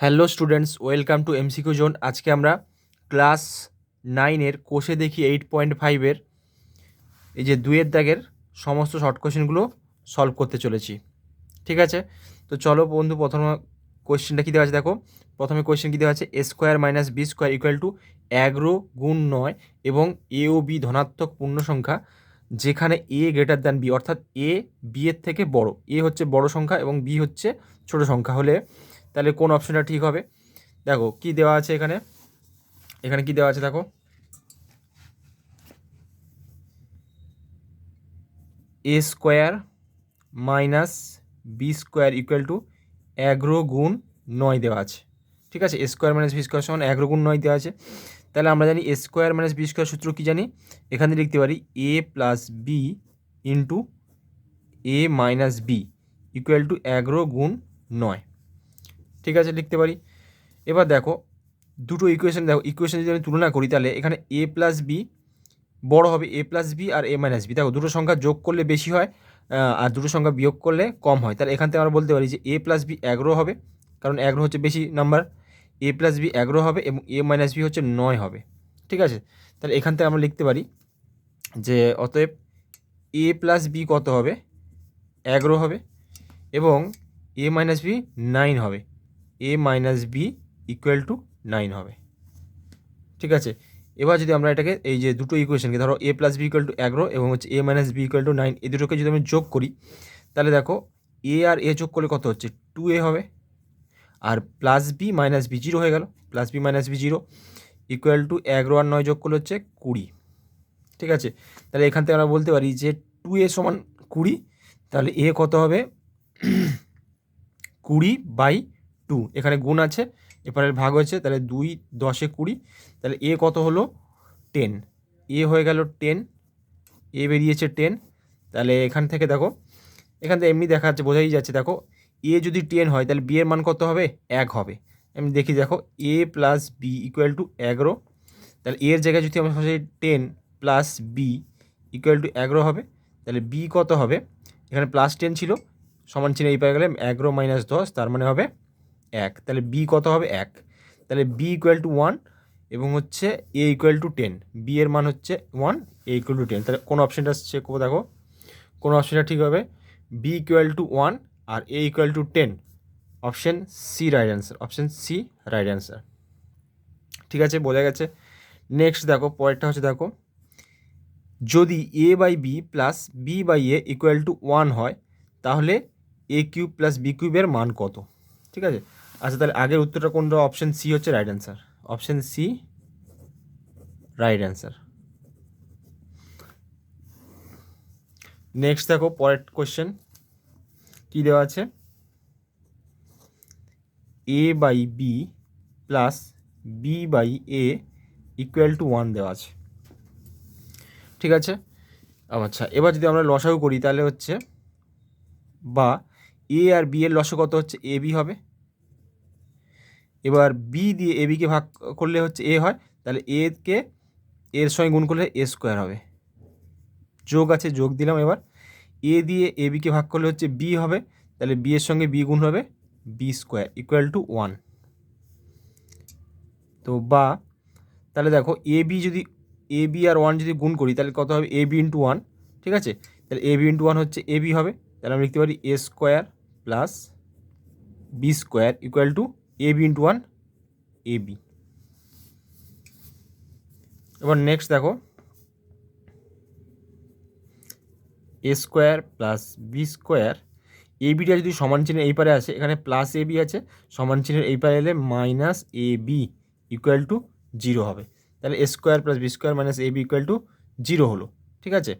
Hello students, welcome to MCQ zone আজকে আমরা class নাইনের কোষে দেখি এইট পয়েন্ট ফাইভের, এই যে দুয়ের দাগের সমস্ত শর্ট কোশ্চেনগুলো সলভ করতে চলেছি। ঠিক আছে? তো চলো বন্ধু, প্রথম কোয়েশ্চেনটা কী দেওয়া আছে দেখো? প্রথমে কোয়েশ্চেন কী দেওয়া আছে? A square minus B square equal to এগারো গুণ নয় এবং এ ও বি ধনাত্মক পূর্ণ সংখ্যা, যেখানে এ গ্রেটার দ্যান বি, অর্থাৎ এ বি এর থেকে বড়। এ হচ্ছে বড় সংখ্যা এবং বি হচ্ছে ছোট সংখ্যা। হলে তাহলে কোন অপশনটা ঠিক হবে? দেখো, কি দেওয়া আছে এখানে? এখানে কি দেওয়া আছে দেখো? A square minus B square equal to এগারো গুণ নয় দেওয়া আছে। ঠিক আছে? A square minus B square সমান এগারো গুণ নয় দেওয়া আছে। তাহলে আমরা জানি A square minus B square সূত্র কী জানি? এখানে লিখতে পারি A plus B into A minus B equal to এগারো গুণ নয়। ঠিক আছে, লিখতে পারি। এবার দেখো, দুটো ইকুয়েশন দেখো ইকুয়েশন যদি আমি তুলনা করি তাহলে এখানে এ প্লাস বি বড় হবে এ প্লাস বি আর এ মাইনাস বি দেখো, দুটো সংখ্যা যোগ করলে বেশি হয় আর দুটো সংখ্যা বিয়োগ করলে কম হয়। তাহলে এখান থেকে আমরা বলতে পারি যে এ প্লাস বি এগারো হবে, কারণ এগারো হচ্ছে বেশি নাম্বার এ প্লাস বি এগারো হবে এবং এ মাইনাস বি হচ্ছে নয় হবে। ঠিক আছে? তাহলে এখান থেকে আমরা লিখতে পারি যে অতএব এ প্লাস বি কত হবে? এগারো হবে এবং এ মাইনাস বি নাইন হবে। A minus B equal to nine হবে। ঠিক আছে? এবার যদি আমরা এটাকে এই যে দুটো ইকুয়েশনকে ধরো A plus B equal to এগারো এবং হচ্ছে A minus B equal to nine এই দুটোকে যদি আমি যোগ করি, তাহলে দেখো এ আর এ যোগ করলে কত হচ্ছে? টু এ হবে। আর plus B minus B zero হয়ে গেল। Plus B minus B zero equal to এগারো আর নয় যোগ করলে হচ্ছে কুড়ি। ঠিক আছে? তাহলে এখান থেকে আমরা বলতে পারি যে টু এ সমান কুড়ি, তাহলে এ কত হবে? কুড়ি বাই টু এখানে গুণ আছে এপারের ভাগ হয়েছে, তাহলে দুই, দশে কুড়ি। তাহলে এ কত হলো? টেন এ হয়ে গেল টেন এ বেরিয়েছে টেন তাহলে এখান থেকে দেখো, এখান থেকে এমনি দেখা যাচ্ছে, বোঝাই যাচ্ছে, দেখো, এ যদি টেন হয়, তাহলে বি এর মান কত হবে? এক হবে। আমি দেখি, দেখো A plus B equal to এগারো। তাহলে এর জায়গায় যদি আমরা সরাসরি ten plus B equal to এগারো হবে, তাহলে বি কত হবে? এখানে প্লাস টেন ছিল, সমান চিহ্ন এই পায়ে গেলে এগারো মাইনাস দশ, তার মানে হবে এক। তাহলে বি কত হবে? এক। তাহলে বি ইকুয়াল টু ওয়ান এবং হচ্ছে A equal to ten B এর মান হচ্ছে one A equal to ten তাহলে কোন অপশানটা চেক করব দেখো? কোন অপশানটা ঠিক হবে? B equal to one R A equal to ten option C right answer option C right answer ঠিক আছে? বোঝা গেছে? নেক্সট দেখো, পরেরটা হচ্ছে দেখো। যদি A by B plus B by A equal to one হয়, তাহলে এ কিউব প্লাস বি কিউবের মান কত? ঠিক আছে? আচ্ছা তাহলে আগের উত্তরটা কোনটা? অপশান সি হচ্ছে right answer option C right answer next দেখো, পরের কোশ্চেন কী দেওয়া আছে? A by B plus B by A equal to one দেওয়া আছে। ঠিক আছে? আচ্ছা এবার যদি আমরা লসাগু করি, তাহলে হচ্ছে বা এ আর বি এর লসে কত হচ্ছে? এ বি হবে। এবার বি দিয়ে এ বিকে ভাগ করলে হচ্ছে এ হয়, তাহলে এ কে এর সঙ্গে গুণ করলে এ স্কোয়ার হবে। যোগ আছে, যোগ দিলাম এবার। এ দিয়ে এ বিকে ভাগ করলে হচ্ছে বি হবে, তাহলে বি এর সঙ্গে বি গুণ হবে B square equal to one তো বা, তাহলে দেখো এ বি যদি এ বি আর ওয়ান যদি গুণ করি, তাহলে কত হবে? এ বি ইন্টু ওয়ান ঠিক আছে? তাহলে এ বি ইন্টু ওয়ান হচ্ছে এ বি হবে, তাহলে আমি লিখতে পারি A square plus B square equal to A B into one A B এবার নেক্সট দেখো। A square plus B square A beta যদি সমান চিহ্নের এই পারে আসে, এখানে প্লাস এ বি আছে, সমান চিহ্নের এই পারে এলে minus A B equal to zero হবে। তাহলে A square plus B square minus A B equal to zero হলো, ঠিক আছে?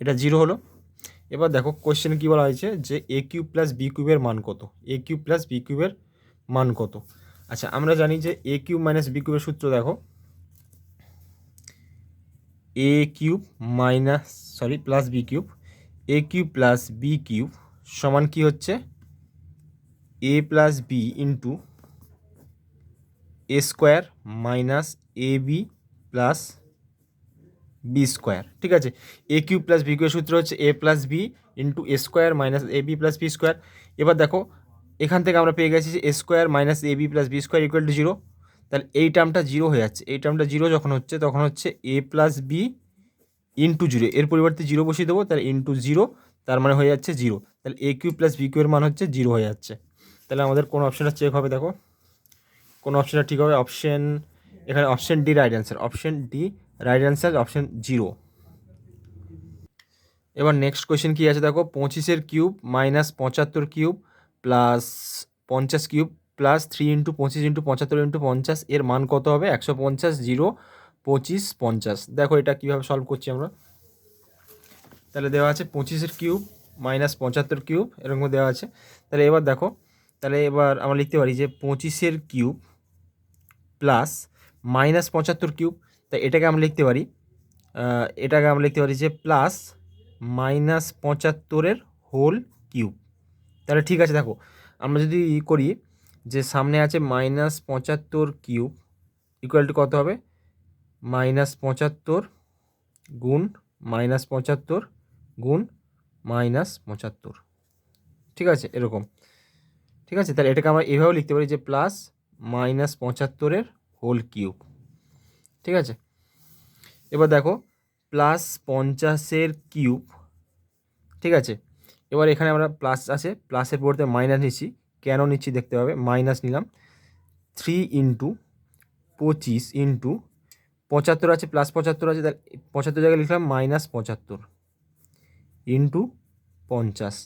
এটা জিরো হলো। এবার দেখো কোশ্চেনে কী বলা হয়েছে যে এ কিউব প্লাস বি কিউবের মান কত? এ কিউব প্লাস বি কিউবের মান কত? আচ্ছা আমরা জানি যে এ কিউব মাইনাস বি কিউবের সূত্র দেখো। A cube minus sorry plus B cube A cube plus B cube সমান কি হচ্ছে? A plus B into A square minus A B plus B square ঠিক আছে? এ কিউব প্লাস বি কিউবের সূত্র হচ্ছে A plus B into A square minus A B plus B square এবার দেখো এখান থেকে আমরা পেয়ে গেছি যে A square minus A B plus B square equal to zero তাহলে এই টার্মটা জিরো হয়ে যাচ্ছে। এই টার্মটা জিরো যখন হচ্ছে, তখন হচ্ছে A plus B into zero এর পরিবর্তে জিরো বসিয়ে দেবো, তাহলে ইন্টু জিরো তার মানে হয়ে যাচ্ছে জিরো তাহলে A cube plus B cube এর মান হচ্ছে জিরো হয়ে যাচ্ছে। তাহলে আমাদের কোন অপশানটা চেক হবে দেখো। কোন অপশানটা ঠিক হবে? অপশন এখানে option D right answer option D right answer option zero এবার নেক্সট কোয়েশ্চেন কী আছে দেখো? পঁচিশের কিউব মাইনাস পঁচাত্তর কিউব প্লাস পঞ্চাশ কিউব প্লাস থ্রি ইন্টু পঁচিশ ইন্টু পঁচাত্তর ইন্টু পঞ্চাশ, এর মান কত হবে? একশো পঞ্চাশ জিরো পঁচিশ পঞ্চাশ। দেখো এটা কীভাবে সলভ করছি আমরা। তাহলে দেওয়া আছে পঁচিশের কিউব মাইনাস পঁচাত্তর কিউব, এরকম দেওয়া আছে। তাহলে এবার দেখো, তাহলে এবার আমরা লিখতে পারি যে পঁচিশের কিউব প্লাস মাইনাস পঁচাত্তর কিউব তাই এটাকে আমরা লিখতে পারি এটাকে আমরা লিখতে পারি যে প্লাস মাইনাস পঁচাত্তরের হোল কিউব। তাহলে ঠিক আছে, দেখো, আমরা যদি করি যে সামনে আছে মাইনাস পঁচাত্তর কিউব ইকুয়াল টু কত হবে? মাইনাস পঁচাত্তর গুণ মাইনাস পঁচাত্তর গুণ মাইনাস পঁচাত্তর। ঠিক আছে, এরকম। ঠিক আছে, তাহলে এটাকে আমরা এভাবেও লিখতে পারি যে প্লাস মাইনাস পঁচাত্তরের হোল কিউব ঠিক আছে? এবার দেখো প্লাস পঞ্চাশের কিউব ঠিক আছে? এবার এখানে আমরা প্লাস আছে প্লাসের পরিবর্তে মাইনাস নিচ্ছি। কেন নিচ্ছি দেখতে হবে মাইনাস নিলাম। থ্রি ইন্টু পঁচিশ ইন্টু পঁচাত্তর আছে প্লাস পঁচাত্তর আছে পঁচাত্তর জায়গায় লিখলাম মাইনাস পঁচাত্তর ইন্টু পঞ্চাশ।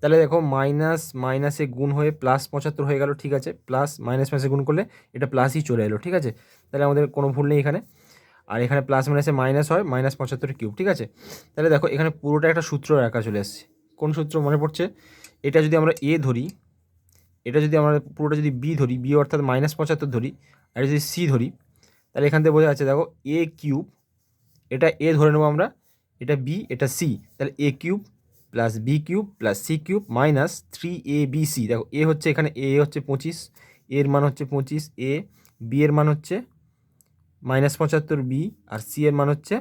তাহলে দেখো মাইনাস মাইনাসে গুণ হয়ে প্লাস পঁচাত্তর হয়ে গেল, ঠিক আছে? প্লাস মাইনাস মাইনাসে গুণ করলে এটা প্লাসই চলে এলো, ঠিক আছে? তাহলে আমাদের কোনো ভুল নেই এখানে। আর এখানে প্লাস মাইনাসে মাইনাস হয় মাইনাস পঁচাত্তর কিউব ঠিক আছে? তাহলে দেখো এখানে পুরোটা একটা সূত্র রাখা চলে আসছে কোন সূত্র মনে পড়ছে? এটা যদি আমরা এ ধরি, এটা যদি আমরা পুরোটা যদি বি ধরি বি অর্থাৎ মাইনাস পঁচাত্তর ধরি, আর যদি সি ধরি, তাহলে এখান থেকে বোঝা যাচ্ছে, দেখো এ কিউব এটা এ ধরে নেব আমরা, এটা বি এটা সি তাহলে A cube plus B cube plus C cube minus three A B C দেখো এ হচ্ছে এখানে এ হচ্ছে পঁচিশ এর মান হচ্ছে পঁচিশ এ বি এর মান হচ্ছে মাইনাস পঁচাত্তর বি আর সি এর মান হচ্ছে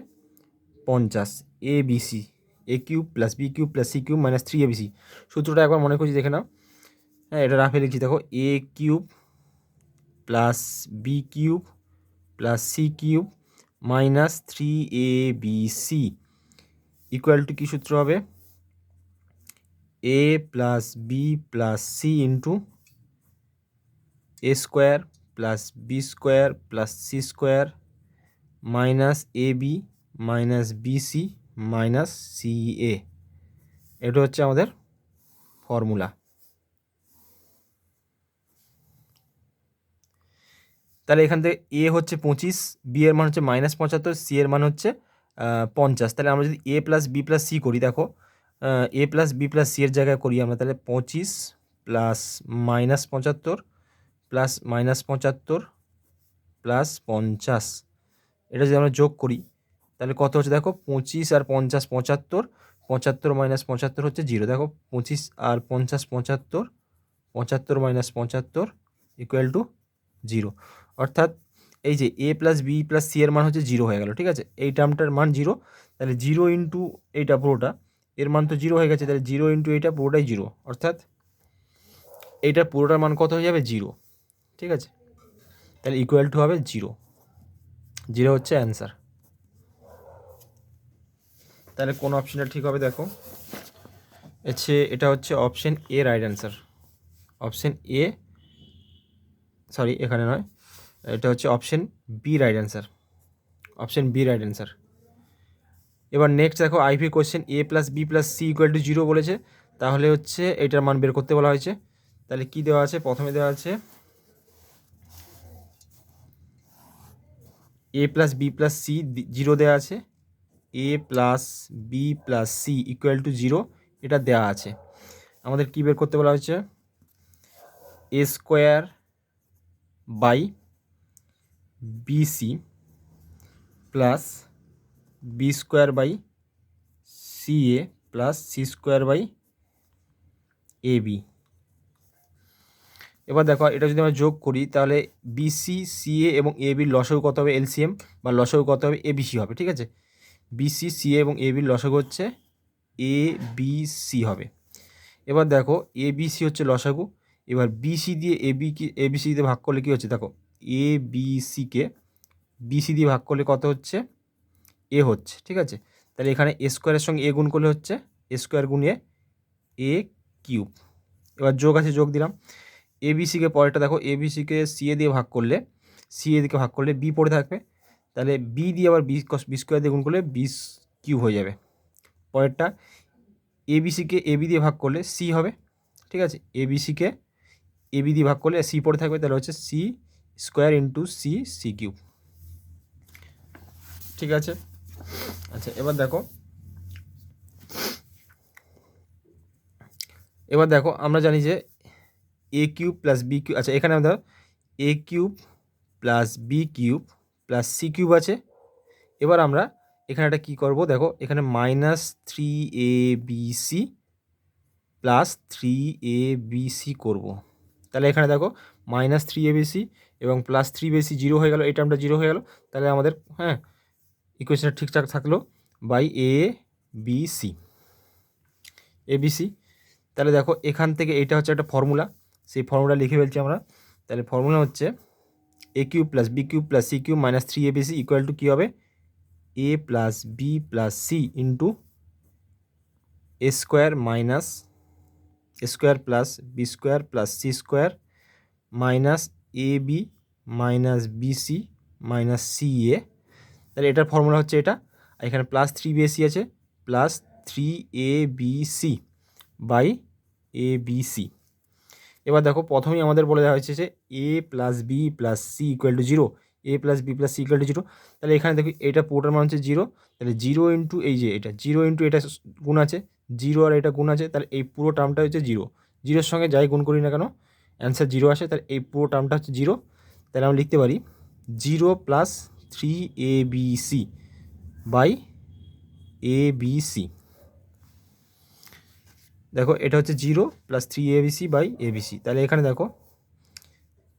পঞ্চাশ A B C A cube plus B cube plus C cube minus three A B C সূত্রটা একবার মনে করছি, দেখে নাও। হ্যাঁ এটা রাফে লিখছি, দেখো। A cube plus B cube plus C cube minus three A B C equal to কী সূত্র হবে? A plus B plus C into A square plus B square plus C square minus A B minus B C minus C A এটা হচ্ছে আমাদের formula তাহলে এখান থেকে এ হচ্ছে পঁচিশ বি এর মান হচ্ছে মাইনাস পঁচাত্তর সি এর মান হচ্ছে পঞ্চাশ। তাহলে আমরা যদি A plus B plus C করি, দেখো A plus B plus C এর জায়গায় করি আমরা, তাহলে পঁচিশ প্লাস মাইনাস পঁচাত্তর প্লাস মাইনাস পঁচাত্তর প্লাস পঞ্চাশ। এটা যদি আমরা যোগ করি তাহলে কত হচ্ছে দেখো? পঁচিশ আর পঞ্চাশ পঁচাত্তর পঁচাত্তর মাইনাস পঁচাত্তর হচ্ছে জিরো দেখো, পঁচিশ আর পঞ্চাশ পঁচাত্তর পঁচাত্তর মাইনাস পঁচাত্তর ইকুয়াল টু জিরো অর্থাৎ এই যে A plus B plus C এর মান হচ্ছে জিরো হয়ে গেল, ঠিক আছে? এই টার্মটার মান জিরো তাহলে জিরো ইন্টু এইটা পুরোটা, এর মান তো জিরো হয়ে গেছে, তাহলে জিরো ইন্টু এইটা পুরোটাই জিরো অর্থাৎ এইটার পুরোটার মান কত হয়ে যাবে? জিরো ঠিক আছে? তাহলে ইকুয়াল টু হবে জিরো জিরো হচ্ছে অ্যান্সার তাহলে কোন অপশনটা ঠিক হবে দেখো। হচ্ছে, এটা হচ্ছে option A right answer option A sorry এখানে নয়। এটা হচ্ছে option B right answer option B right answer এবার নেক্সট দেখো IV question A plus B plus C equal to zero বলেছে। তাহলে হচ্ছে, এটার মান বের করতে বলা হয়েছে। তাহলে কি দেওয়া আছে? প্রথমে দেওয়া আছে A plus B plus C zero দেওয়া আছে। A plus B plus C equal to zero এটা দেওয়া আছে। আমাদের কি বের করতে বলা হয়েছে? A square by BC plus B square by C A plus C square by A B এবার দেখো, এটা যদি আমরা যোগ করি, তাহলে বিসি সিএ এবং এ বির লসগু কত হবে? এলসিএম বা লসগু কত হবে? এবিসি হবে, ঠিক আছে? বিসি সি এবং এ বির লসগু হচ্ছে এ বি সি হবে। এবার দেখো এ বি সি হচ্ছে লসাগু। এবার বিসি দিয়ে এ বি কি এ বিসি দিয়ে ভাগ করলে কী হচ্ছে? দেখো এ বি সিকে বিসি দিয়ে ভাগ করলে কত হচ্ছে? এ হচ্ছে, ঠিক আছে? তাহলে এখানে এ স্কোয়ারের সঙ্গে এ গুণ করলে হচ্ছে এ স্কোয়ার গুণ এ কিউব এবার যোগ আছে, যোগ দিলাম। এ বি সিকে পরেরটা দেখো এ বি সিকে সি এ দিয়ে ভাগ করলে সি এ দিকে ভাগ করলে বি পড়ে থাকবে। তাহলে বি দিয়ে আবার বি কস বি স্কোয়ার দিয়ে গুণ করলে বিস কিউব হয়ে যাবে। পরেরটা এ বি সিকে এ বি দিয়ে ভাগ করলে সি হবে, ঠিক আছে? এবিসিকে বি সিকে এ বি দিয়ে ভাগ করলে সি পড়ে থাকবে, তাহলে হচ্ছে C square into C C cube ঠিক আছে? আচ্ছা এবার দেখো। এবার দেখো, আমরা জানি যে A cube plus B cube আচ্ছা এখানে দেখো A cube plus B cube plus C cube আছে। এবার আমরা এখানে একটা কী করব? দেখো, এখানে minus three A B C plus three A B C করব। তাহলে এখানে দেখো minus three A B C এবং প্লাস থ্রি বেসি জিরো হয়ে গেল। এই টার্মটা জিরো হয়ে গেল। তাহলে আমাদের হ্যাঁ ইকুয়েশনটা ঠিকঠাক থাকল by A B C A B C তাহলে দেখো, এখান থেকে এটা হচ্ছে একটা ফর্মুলা সেই ফর্মুলা লিখে ফেলছি আমরা। তাহলে ফর্মুলা হচ্ছে A cube plus B cube plus C cube minus three A B C equal to কী হবে? A plus B plus C into A square minus square plus B square plus C square minus A B minus B C minus C A তাহলে এটার formula হচ্ছে এটা। আর এখানে plus three B C আছে plus three A B C by A B C এবার দেখো প্রথমেই আমাদের বলে দেওয়া হয়েছে যে A plus B plus C equal to zero A plus B plus C equal to zero তাহলে এখানে দেখো এটা পুরোটার মান হচ্ছে জিরো তাহলে জিরো ইন্টু এই যে এটা জিরো ইন্টু এটা গুণ আছে জিরো আর এটা গুণ আছে, তাহলে এই পুরো টার্মটা হচ্ছে জিরো জিরোর সঙ্গে যাই গুণ করি না কেন অ্যান্সার জিরো আসে, তাহলে এই পুরো টার্মটা হচ্ছে জিরো তাহলে আমরা লিখতে পারি zero plus three A B C by A B C দেখো, এটা হচ্ছে zero plus three A B C by A B C তাহলে এখানে দেখো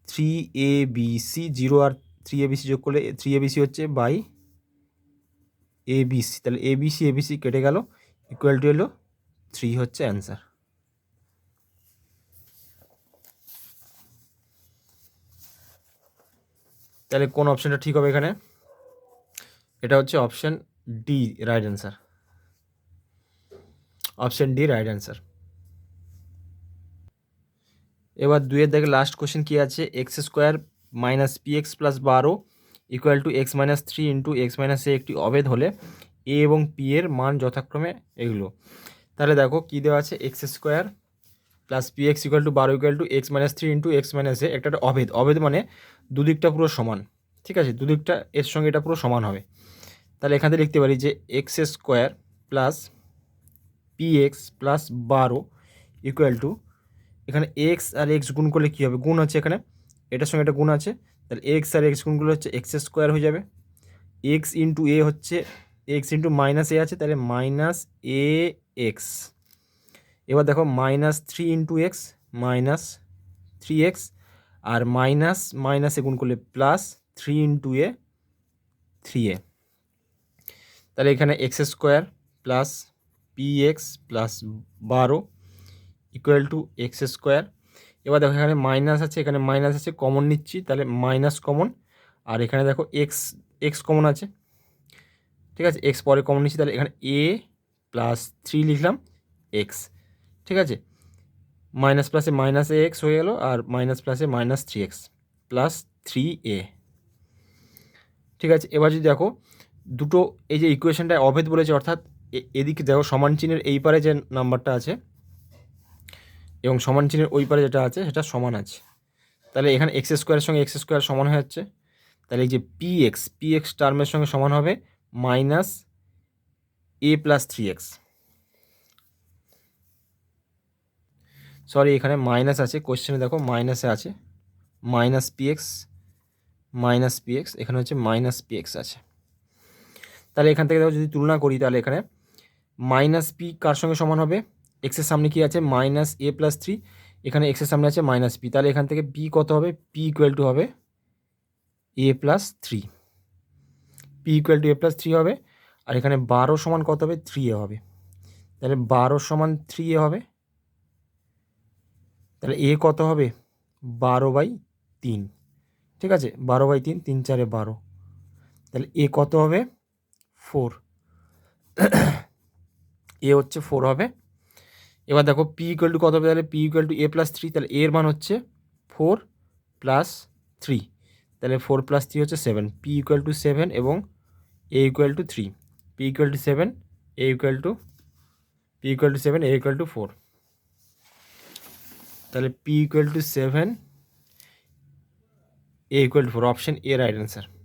three A B C zero R three A B C যোগ করলে থ্রি এ বি সি হচ্ছে by A B C তাহলে A B C A B C কেটে গেল equal to এলো থ্রি হচ্ছে অ্যান্সার তাহলে কোন অপশানটা ঠিক হবে এখানে? এটা হচ্ছে option D right answer option D, right answer. এবার দুইয়ের দেখে লাস্ট কোশ্চেন কী আছে? X square minus P X plus বারো equal to X minus three into X minus A একটি অভেদ হলে এ এবং পি এর মান যথাক্রমে এগুলো। তাহলে দেখো কী দেওয়া আছে? X square plus P X equal to বারো equal to X minus three into X minus A একটা অভেদ। অভেদ মানে দুদিকটা পুরো সমান, ঠিক আছে? দুদিকটা এর সঙ্গে এটা পুরো সমান হবে। তাহলে এখান লিখতে পারি যে X square plus P X plus বারো ইকুয়াল টু এখানে এক্স আর এক্স গুণ করলে কী হবে? গুণ আছে এখানে। এটার সঙ্গে এটা গুণ আছে। তাহলে এক্স আর এক্স গুণগুলো হচ্ছে এক্স স্কোয়ার হয়ে যাবে। এক্স ইন্টু এ হচ্ছে এক্স ইন্টু মাইনাস এ আছে, তাহলে মাইনাস এ এক্স এবার দেখো minus three into X minus three X আর মাইনাস মাইনাসে গুণ করলে plus three into A three A তাহলে এখানে X square plus P X plus বারো ইকুয়াল টু এক্স স্কোয়ার এবার দেখো এখানে মাইনাস আছে, এখানে মাইনাস আছে কমন নিচ্ছি, তাহলে মাইনাস কমন আর এখানে দেখো এক্স এক্স কমন আছে। ঠিক আছে এক্স পরে কমন নিচ্ছি, তাহলে এখানে এ প্লাস থ্রি লিখলাম এক্স ঠিক আছে মাইনাস প্লাসে মাইনাস এক্স হয়ে গেলো, আর মাইনাস প্লাসে minus three X plus three A ঠিক আছে, এবার যদি দেখো, দুটো এই যে ইকুয়েশনটায় অভেদ বলেছে, অর্থাৎ এদিকে দেখো সমান চিহ্নের এই পারে যে নাম্বারটা আছে এবং সমান চিহ্নের ওই পারে যেটা আছে, সেটা সমান আছে। তাহলে এখানে এক্স স্কোয়ারের সঙ্গে এক্স স্কোয়ার সমান হয়ে যাচ্ছে। তাহলে এই যে পি এক্স পি এক্স টার্মের সঙ্গে সমান হবে minus A plus three X sorry এখানে মাইনাস আছে কোশ্চেনে দেখো মাইনাসে আছে minus P X minus P X এখানে হচ্ছে মাইনাস পি এক্স আছে। তাহলে এখান থেকে দেখো যদি তুলনা করি তাহলে এখানে মাইনাস পি কার সঙ্গে সমান হবে? এক্সের সামনে কি আছে? মাইনাস এ প্লাস থ্রি এখানে এক্সের সামনে আছে মাইনাস পি। তাহলে এখান থেকে পি কত হবে? পি ইকুয়াল টু হবে A plus three P equal to A plus three হবে। আর এখানে বারো সমান কত হবে? থ্রি এ হবে। তাহলে বারো সমান থ্রি এ হবে। তাহলে এ কত হবে? বারো বাই তিন। ঠিক আছে? বারো বাই তিন তিন চারে বারো। তাহলে এ কত হবে? ফোর এ হচ্ছে ফোর হবে। এবার দেখো পি ইকুয়াল টু কত হবে? তাহলে P equal to A plus three তাহলে এর মান হচ্ছে ফোর প্লাস থ্রি তাহলে ফোর প্লাস থ্রি হচ্ছে seven P equal to seven এবং A equal to three P equal to seven A equal to P equal to seven A equal to four তাহলে P equal to seven A equal to four option A right answer